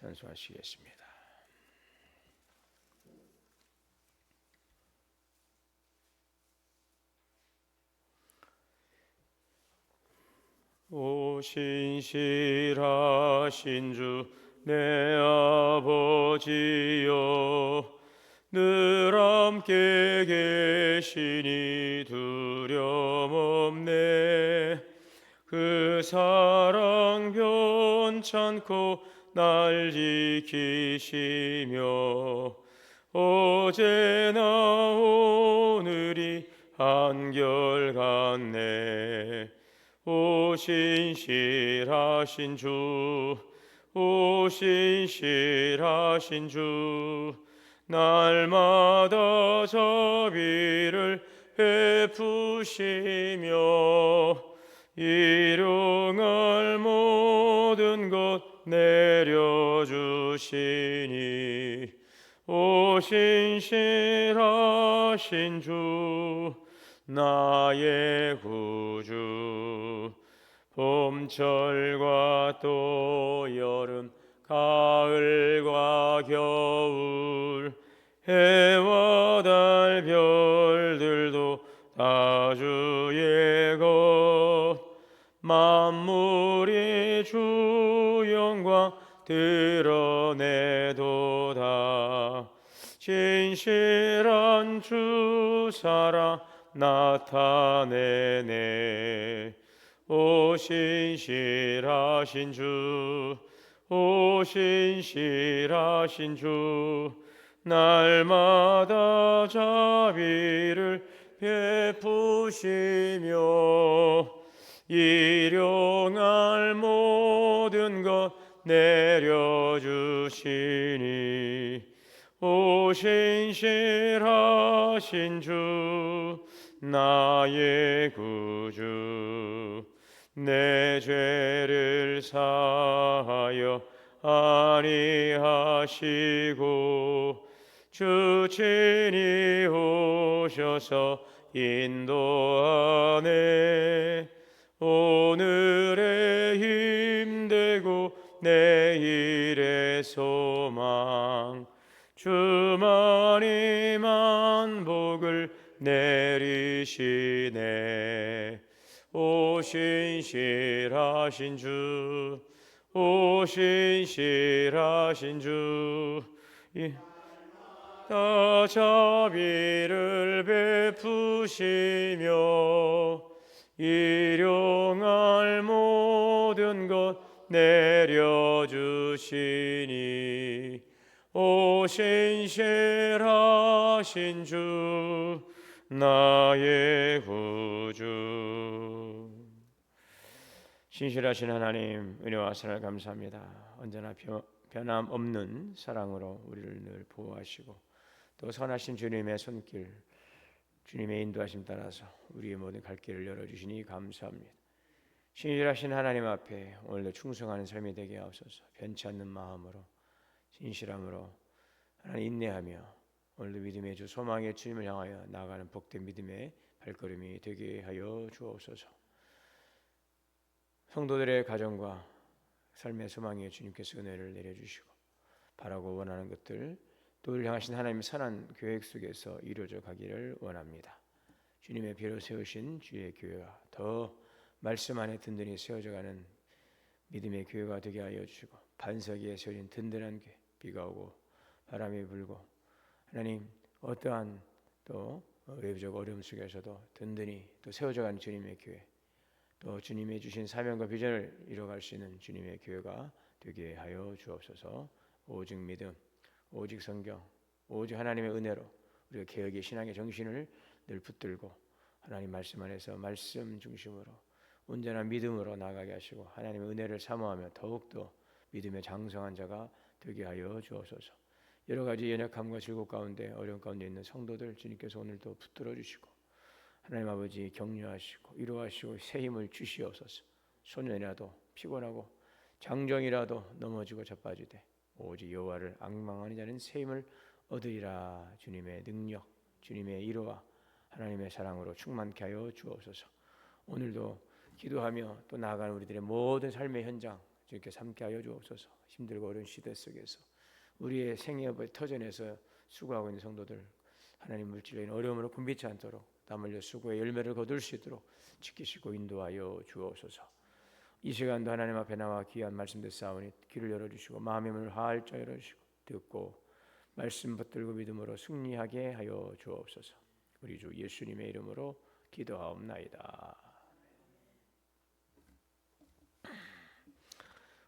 전수하시겠습니다. 오 신실하신 주 내 아버지여 늘 함께 계시니 두려움 없네 그 사랑 변찮고 날 지키시며 어제나 오늘이 한결같네. 오신실하신 주 오신실하신 주 날마다 자비를 베푸시며 일용할 모든 것 내려주시니. 오신실하신 주 나의 구주 봄철과 또 여름 가을과 겨울 해와 달 별들도 다 주의 것 만물이 주 영광 드러내도다. 진실한 주 사랑 나타내네. 오 신실하신 주 오 신실하신 주 날마다 자비를 베푸시며 일용할 모든 것 내려주시니 오신실하신 주 나의 구주 내 죄를 사하여 아니하시고 주 친히 오셔서 인도하네 오늘의 힘되고 내일의 소망. 주만이 만 복을 내리시네. 오신실하신 주. 오신실하신 주. 이- 다 자비를 베푸시며 일용할 모든 것 내려주시니 오신실하신 주 나의 구주 신실하신 하나님 은혜와 사랑을 감사합니다. 언제나 변- 변함없는 사랑으로 우리를 늘 보호하시고 또 선하신 주님의 손길 주님의 인도하심 따라서 우리의 모든 갈 길을 열어주시니 감사합니다. 신실하신 하나님 앞에 오늘도 충성하는 삶이 되게 하옵소서. 변치 않는 마음으로 진실함으로 하나님 인내하며 오늘도 믿음의 주 소망의 주님을 향하여 나가는 복된 믿음의 발걸음이 되게 하여 주옵소서. 성도들의 가정과 삶의 소망에 주님께서 은혜를 내려주시고 바라고 원하는 것들 또 우리를 향하신 하나님의 선한 계획 속에서 이루어져 가기를 원합니다. 주님의 비로 세우신 주의 교회가 더 말씀 안에 든든히 세워져가는 믿음의 교회가 되게 하여 주시고 반석 위에 세워진 든든한 교회 비가 오고 바람이 불고 하나님 어떠한 또 외부적 어려움 속에서도 든든히 또 세워져가는 주님의 교회 또 주님의 주신 사명과 비전을 이뤄갈 수 있는 주님의 교회가 되게 하여 주옵소서 오직 믿음 오직 성경 오직 하나님의 은혜로 우리가 개혁의 신앙의 정신을 늘 붙들고 하나님 말씀 안에서 말씀 중심으로 온전한 믿음으로 나가게 하시고 하나님의 은혜를 사모하며 더욱더 믿음의 장성한 자가 되게 하여 주옵소서. 여러 가지 연약함과 질곡 가운데 어려움 가운데 있는 성도들 주님께서 오늘도 붙들어 주시고 하나님 아버지 격려하시고 위로하시고 새 힘을 주시옵소서. 소년이라도 피곤하고 장정이라도 넘어지고 자빠지되 오직 여호와를 악망하는 자는 새 힘을 얻으리라 주님의 능력 주님의 위로와 하나님의 사랑으로 충만케 하여 주옵소서. 오늘도 기도하며 또 나아가는 우리들의 모든 삶의 현장 주님께 삼게 하여 주옵소서. 힘들고 어려운 시대 속에서 우리의 생애의 터전에서 수고하고 있는 성도들 하나님 물질적인 어려움으로 굶비지 않도록 땀 흘려 수고의 열매를 거둘 수 있도록 지키시고 인도하여 주옵소서. 이 시간도 하나님 앞에 나와 귀한 말씀 듣사오니 귀를 열어주시고 마음의 문을 활짝 열어주시고 듣고 말씀 붙들고 믿음으로 승리하게 하여 주옵소서. 우리 주 예수님의 이름으로 기도하옵나이다.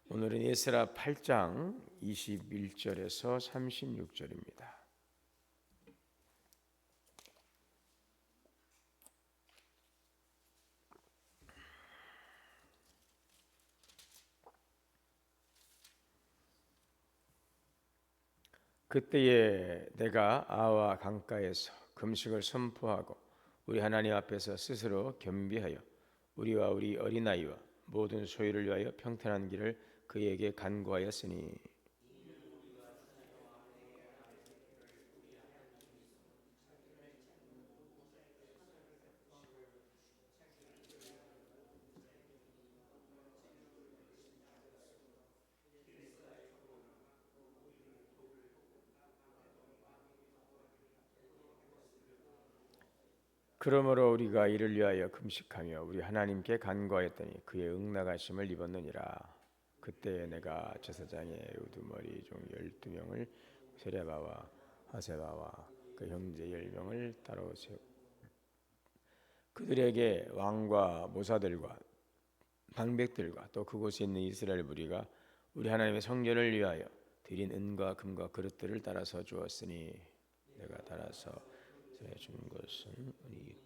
오늘은 예스라 8장 21절에서 36절입니다. 그때에 내가 아와 강가에서 금식을 선포하고 우리 하나님 앞에서 스스로 겸비하여 우리와 우리 어린아이와 모든 소유를 위하여 평탄한 길을 그에게 간구하였으니 그러므로 우리가 이를 위하여 금식하며 우리 하나님께 간구하였더니 그의 응나가심을 입었느니라. 그때 내가 제사장의 우두머리 종 열두 명을 세레바와 하세바와 그 형제 열 명을 따로 세우 그들에게 왕과 모사들과 방백들과 또 그곳에 있는 이스라엘 무리가 우리 하나님의 성전을 위하여 드린 은과 금과 그릇들을 따라서 주었으니 내가 따라서 준 것은 우리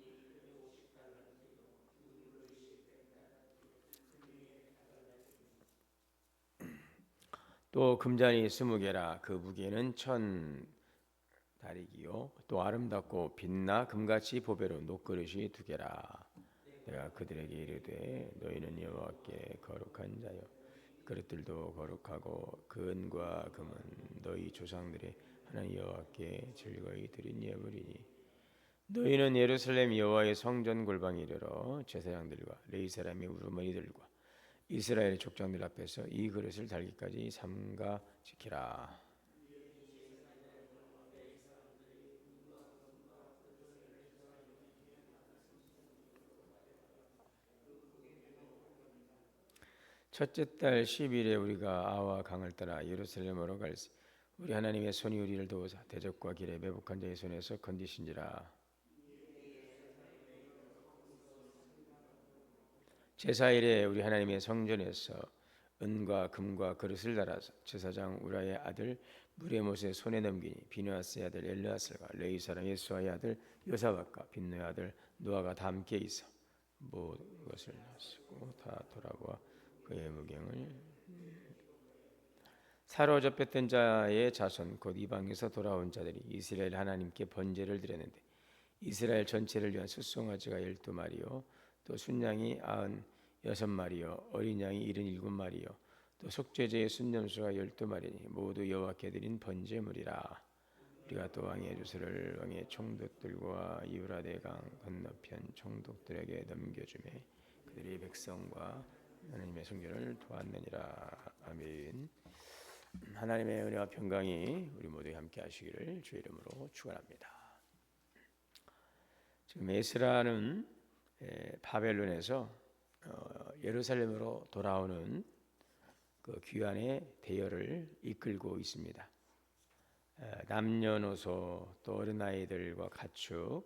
또 금잔이 스무 개라 그 무게는 천 다리기요. 또 아름답고 빛나 금같이 보배로 녹그릇이 두 개라. 내가 그들에게 이르되 너희는 여호와께 거룩한 자요. 그릇들도 거룩하고 그 은과 금은 너희 조상들의 하나님 여호와께 즐거이 드린 예물이니 너희는 예루살렘 여호와의 성전 골방에 이르러 제사장들과 레위 사람의 우르머니들과 이스라엘의 족장들 앞에서 이 그릇을 달기까지 삼가 지키라. 첫째 달 10일에 우리가 아와 강을 따라 예루살렘으로 갈새 우리 하나님의 손이 우리를 도우사 대적과 길에 매복한 자의 손에서 건지신지라 제사일에 우리 하나님의 성전에서 은과 금과 그릇을 달아서 제사장 우라의 아들 무레못의 손에 넘기니 비누아스의 아들 엘르아스가 레이 사람 예수아의 아들 요사박과 빈노의 아들 노아가 다 함께 있어 모든 것을 쓰고 다 돌아보아 그의 무경을 사로잡혔던 자의 자손 곧 이방에서 돌아온 자들이 이스라엘 하나님께 번제를 드렸는데 이스라엘 전체를 위한 수송아지가 열두 마리요 또 순양이 아흔 여섯 마리요 어린 양이 일흔 일곱 마리요 또 속죄제의 순념수가 열두 마리니 모두 여호와께 드린 번제물이라 우리가 또 왕의 주스를 왕의 총독들과 이브라데 강 건너편 총독들에게 넘겨주매 그들이 백성과 하나님의 성전을 도왔느니라 아멘. 하나님의 은혜와 평강이 우리 모두에 함께 하시기를 주의 이름으로 축원합니다. 지금 에스라는 바벨론에서 어, 예루살렘으로 돌아오는 그 귀환의 대열을 이끌고 있습니다. 에, 남녀노소 또 어린아이들과 가축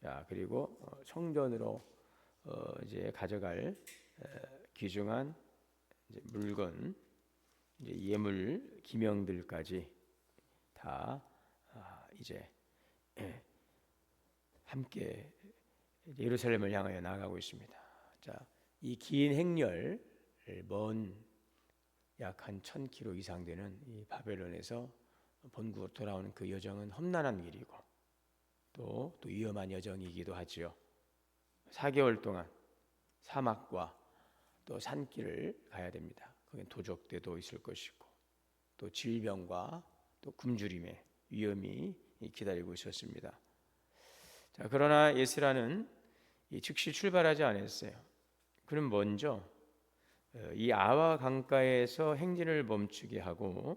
자 그리고 어, 성전으로 어, 이제 가져갈 에, 귀중한 이제 물건 이제 예물 기명들까지 다 아, 이제 예, 함께 예루살렘을 향하여 나가고 있습니다. 자, 이 긴 행렬 먼 약한 1000km 이상 되는 이 바벨론에서 본국으로 돌아오는 그 여정은 험난한 길이고 또, 또 위험한 여정이기도 하지요. 4개월 동안 사막과 또 산길을 가야 됩니다. 거긴 도적대도 있을 것이고 또 질병과 또 굶주림의 위험이 기다리고 있었습니다. 자, 그러나 예스라는 즉시 출발하지 않았어요. 그는 먼저 어, 이 아와 강가에서 행진을 멈추게 하고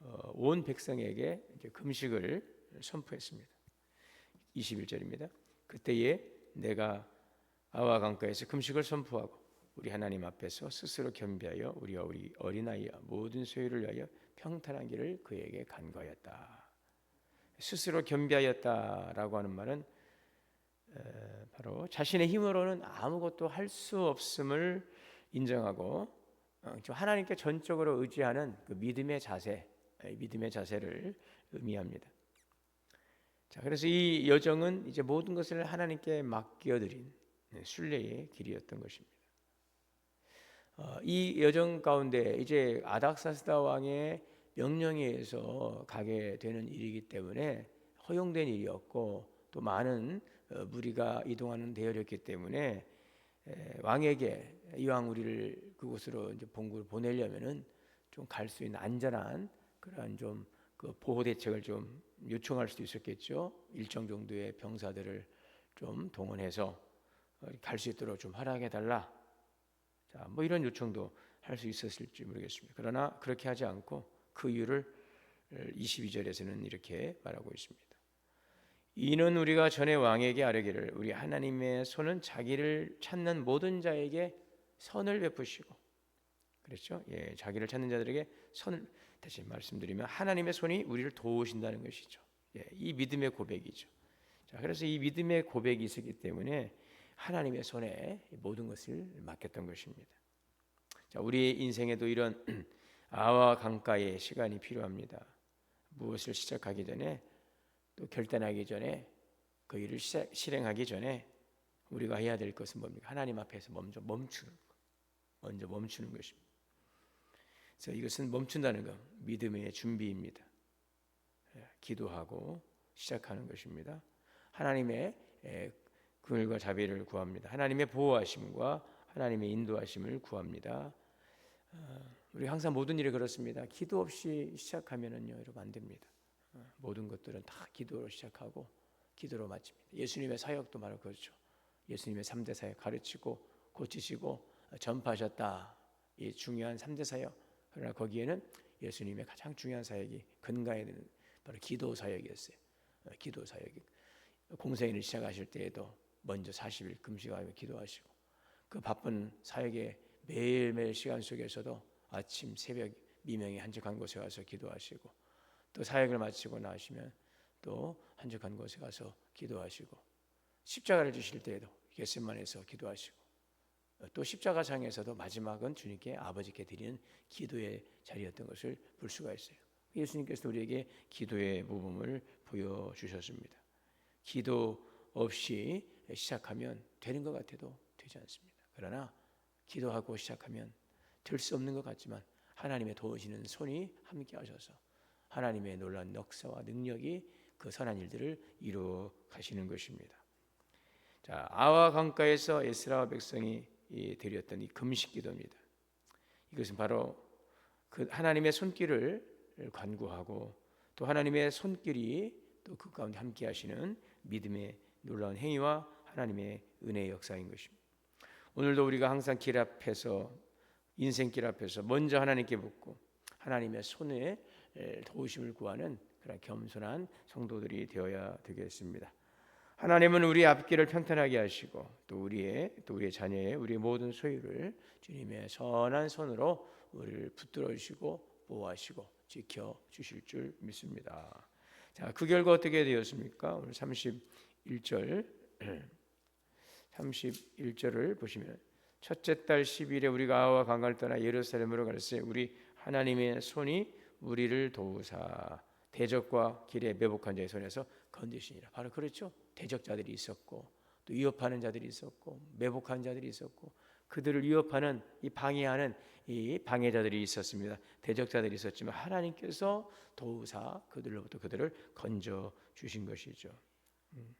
어, 온 백성에게 금식을 선포했습니다. 21절입니다. 그때에 내가 아와 강가에서 금식을 선포하고 우리 하나님 앞에서 스스로 겸비하여 우리와 우리 어린아이와 모든 소유를 위하여 평탄한 길을 그에게 간과하였다. 스스로 겸비하였다라고 하는 말은 바로 자신의 힘으로는 아무것도 할 수 없음을 인정하고 어, 하나님께 전적으로 의지하는 그 믿음의 자세, 믿음의 자세를 의미합니다. 자, 그래서 이 여정은 이제 모든 것을 하나님께 맡겨드린 네, 순례의 길이었던 것입니다. 어, 이 여정 가운데 이제 아닥사스다 왕의 명령에 의해서 가게 되는 일이기 때문에 허용된 일이었고 또 많은 어, 무리가 이동하는 대열이었기 때문에 왕에게 이왕 우리를 그곳으로 이제 본국을 보내려면은 좀 갈 수 있는 안전한 그러한 좀 그 보호 대책을 좀 요청할 수도 있었겠죠. 일정 정도의 병사들을 좀 동원해서 어, 갈수 있도록 좀 허락해 달라. 자, 뭐 이런 요청도 할 수 있었을지 모르겠습니다. 그러나 그렇게 하지 않고 그 이유를 22절에서는 이렇게 말하고 있습니다. 이는 우리가 전에 왕에게 아뢰기를 우리 하나님의 손은 자기를 찾는 모든 자에게 선을 베푸시고 그렇죠? 예, 자기를 찾는 자들에게 선을 다시 말씀드리면 하나님의 손이 우리를 도우신다는 것이죠. 예, 이 믿음의 고백이죠. 자, 그래서 이 믿음의 고백이 있었기 때문에 하나님의 손에 모든 것을 맡겼던 것입니다. 자, 우리의 인생에도 이런 아와 강가의 시간이 필요합니다. 무엇을 시작하기 전에 또 결단하기 전에 그 일을 실행하기 전에 우리가 해야 될 것은 뭡니까? 하나님 앞에서 먼저 멈추는 것. 먼저 멈추는 것입니다. 그래서 이것은 멈춘다는 것, 믿음의 준비입니다. 예, 기도하고 시작하는 것입니다. 하나님의 그늘과 자비를 구합니다. 하나님의 보호하심과 하나님의 인도하심을 구합니다. 어, 우리 항상 모든 일이 그렇습니다. 기도 없이 시작하면은요, 여러분 안 됩니다. 어, 모든 것들은 다 기도로 시작하고 기도로 마칩니다. 예수님의 사역도 바로 그렇죠. 예수님의 3대 사역 가르치고 고치시고 전파하셨다. 이 중요한 3대 사역. 그러나 거기에는 예수님의 가장 중요한 사역이 근간에 있는 바로 기도 사역이었어요. 어, 기도 사역이 공생일을 시작하실 때에도 먼저 40일 금식하며 기도하시고 그 바쁜 사역에 매일매일 시간 속에서도 아침 새벽 미명에 한적한 곳에 가서 기도하시고 또 사역을 마치고 나시면 또 한적한 곳에 가서 기도하시고 십자가를 주실 때에도 겟셋만에서 기도하시고 또 십자가상에서도 마지막은 주님께 아버지께 드리는 기도의 자리였던 것을 볼 수가 있어요. 예수님께서 우리에게 기도의 모범을 보여주셨습니다. 기도 없이 시작하면 되는 것 같아도 되지 않습니다. 그러나 기도하고 시작하면 될 수 없는 것 같지만 하나님의 도우시는 손이 함께 하셔서 하나님의 놀라운 역사와 능력이 그 선한 일들을 이루어 가시는 것입니다. 자, 아와 강가에서 에스라와 백성이 드렸던 이 금식 기도입니다. 이것은 바로 그 하나님의 손길을 간구하고 또 하나님의 손길이 또 그 가운데 함께 하시는 믿음의 놀라운 행위와 하나님의 은혜의 역사인 것입니다. 오늘도 우리가 항상 길 앞에서 인생길 앞에서 먼저 하나님께 묻고 하나님의 손에 도우심을 구하는 그런 겸손한 성도들이 되어야 되겠습니다. 하나님은 우리 앞길을 평탄하게 하시고 또 우리의 또 우리의 자녀의 우리 모든 소유를 주님의 선한 손으로 우리를 붙들어 주시고 보호하시고 지켜 주실 줄 믿습니다. 자, 그 결과 어떻게 되었습니까? 오늘 31절 31절을 보시면 첫째 달 10일에 우리가 아와 강가를 떠나 예루살렘으로 갈새 우리 하나님의 손이 우리를 도우사 대적과 길에 매복한 자의 손에서 건지시니라. 바로 그렇죠. 대적자들이 있었고 또 위협하는 자들이 있었고 매복한 자들이 있었고 그들을 위협하는 이 방해하는 이 방해자들이 있었습니다. 대적자들이 있었지만 하나님께서 도우사 그들로부터 그들을 건져 주신 것이죠. 음.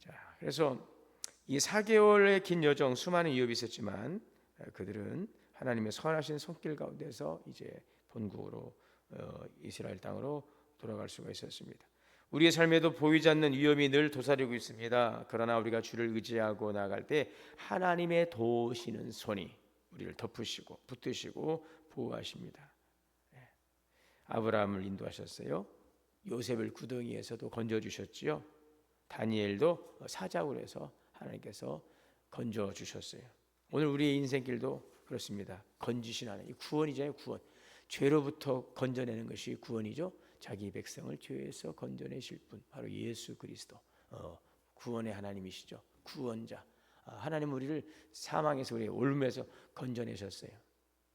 자, 그래서 이 4개월의 긴 여정 수많은 위협이 있었지만 그들은 하나님의 선하신 손길 가운데서 이제 본국으로 어, 이스라엘 땅으로 돌아갈 수가 있었습니다. 우리의 삶에도 보이지 않는 위험이 늘 도사리고 있습니다. 그러나 우리가 주를 의지하고 나갈 때 하나님의 도우시는 손이 우리를 덮으시고 붙드시고 보호하십니다. 예. 아브라함을 인도하셨어요. 요셉을 구덩이에서도 건져 주셨지요. 다니엘도 사자굴 해서 하나님께서 건져 주셨어요. 오늘 우리의 인생길도 그렇습니다. 건지신 하나님, 구원이잖아요. 구원. 죄로부터 건져내는 것이 구원이죠. 자기 백성을 죄에서 건져내실 분 바로 예수 그리스도 어, 구원의 하나님이시죠. 구원자. 아, 하나님 우리를 사망에서 우리 올름에서 건져내셨어요.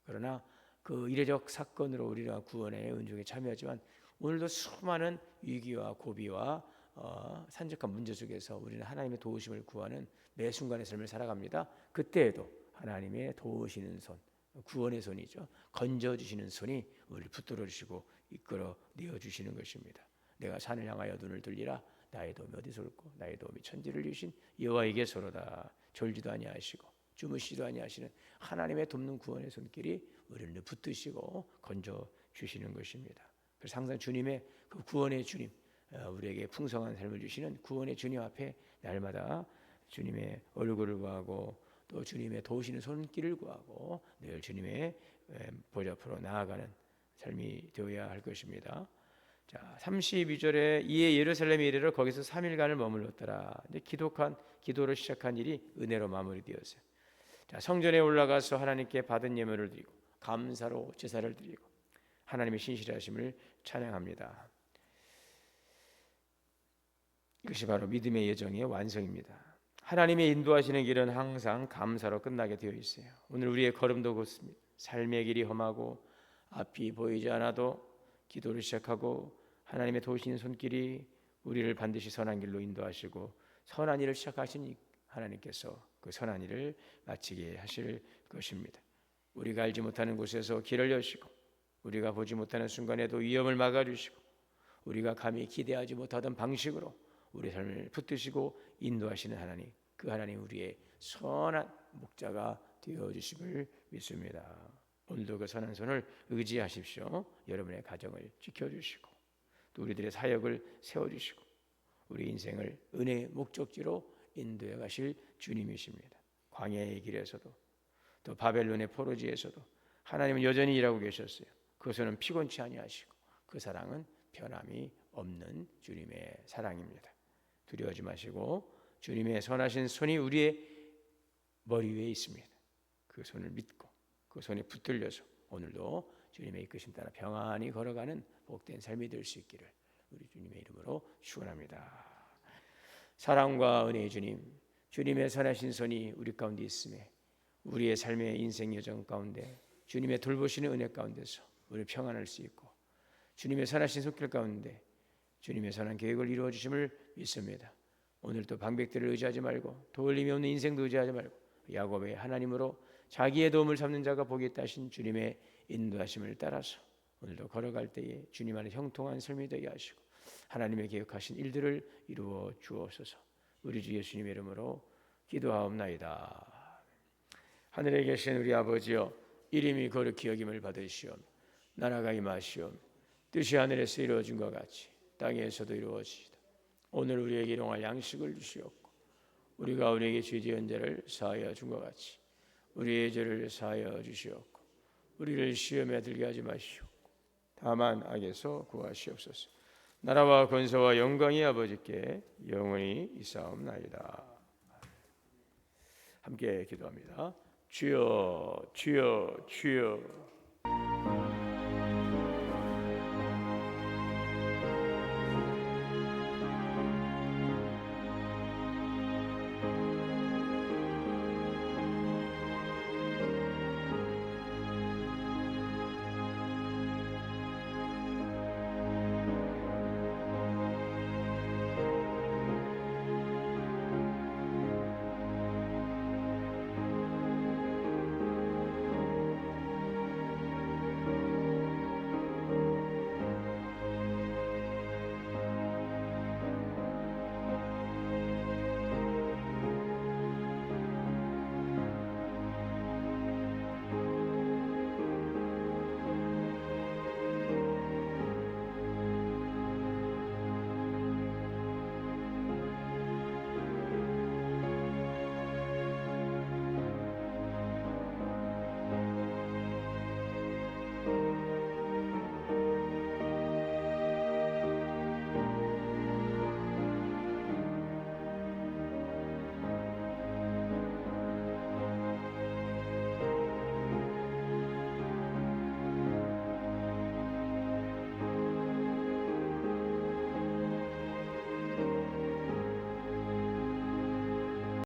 그러나 그 이례적 사건으로 우리가 구원의 은총에 참여하지만 오늘도 수많은 위기와 고비와 어, 산적한 문제 속에서 우리는 하나님의 도우심을 구하는 매 순간의 삶을 살아갑니다. 그때에도 하나님의 도우시는 손, 구원의 손이죠. 건져 주시는 손이 우리를 붙들어 주시고 이끌어 내어 주시는 것입니다. 내가 산을 향하여 눈을 들리라 나의 도움이 어디서 올고 나의 도움이 천지를 주신 여호와에게서로다 졸지도 아니하시고 주무시지도 아니하시는 하나님의 돕는 구원의 손길이 우리를 붙드시고 건져 주시는 것입니다. 그래서 항상 주님의 그 구원의 주님 어, 우리에게 풍성한 삶을 주시는 구원의 주님 앞에 날마다 주님의 얼굴을 구하고 또 주님의 도우시는 손길을 구하고 늘 주님의 보좌 앞으로 나아가는 삶이 되어야 할 것입니다. 자, 32절에 이에 예루살렘에 이르러 거기서 3일간을 머물렀더라. 이제 기독한 기도를 시작한 일이 은혜로 마무리되었어요. 자, 성전에 올라가서 하나님께 받은 예물을 드리고 감사로 제사를 드리고 하나님의 신실하심을 찬양합니다. 이것이 바로 믿음의 여정의 완성입니다. 하나님의 인도하시는 길은 항상 감사로 끝나게 되어 있어요. 오늘 우리의 걸음도 그렇습니다. 삶의 길이 험하고 앞이 보이지 않아도 기도를 시작하고 하나님의 도우시는 손길이 우리를 반드시 선한 길로 인도하시고 선한 일을 시작하신 하나님께서 그 선한 일을 마치게 하실 것입니다. 우리가 알지 못하는 곳에서 길을 여시고 우리가 보지 못하는 순간에도 위험을 막아주시고 우리가 감히 기대하지 못하던 방식으로 우리 삶을 붙드시고 인도하시는 하나님 그 하나님 우리의 선한 목자가 되어 주심을 믿습니다. 오늘도 그 선한 손을 의지하십시오. 여러분의 가정을 지켜 주시고 또 우리들의 사역을 세워 주시고 우리 인생을 은혜의 목적지로 인도해 가실 주님이십니다. 광야의 길에서도 또 바벨론의 포로지에서도 하나님은 여전히 일하고 계셨어요. 그것은 피곤치 아니하시고 그 사랑은 변함이 없는 주님의 사랑입니다. 두려워하지 마시고 주님의 선하신 손이 우리의 머리 위에 있습니다. 그 손을 믿고 그 손에 붙들려서 오늘도 주님의 이끄심 따라 평안히 걸어가는 복된 삶이 될 수 있기를 우리 주님의 이름으로 축원합니다. 사랑과 은혜의 주님, 주님의 선하신 손이 우리 가운데 있음에 우리의 삶의 인생 여정 가운데 주님의 돌보시는 은혜 가운데서 우리 평안할 수 있고 주님의 선하신 손길 가운데 주님의 선한 계획을 이루어 주심을 믿습니다. 오늘도 방백들을 의지하지 말고 도울림이 없는 인생도 의지하지 말고 야곱의 하나님으로 자기의 도움을 삼는 자가 복이 있다 하신 주님의 인도하심을 따라서 오늘도 걸어갈 때에 주님 안에 형통한 삶이 되게 하시고 하나님의 계획하신 일들을 이루어 주옵소서. 우리 주 예수님의 이름으로 기도하옵나이다. 하늘에 계신 우리 아버지여 이름이 거룩히 여김을 받으시오 나라가 임하시오 뜻이 하늘에서 이루어진 것 같이 땅에서도 이루어지이다. 오늘 우리에게 일용할 양식을 주시옵고 우리가 우리에게 죄 지은 죄를 사하여 준 것 같이 우리의 죄를 사하여 주시옵고 우리를 시험에 들게 하지 마시옵고 다만 악에서 구하시옵소서. 나라와 권세와 영광이 아버지께 영원히 있사옵나이다. 함께 기도합니다. 주여 주여 주여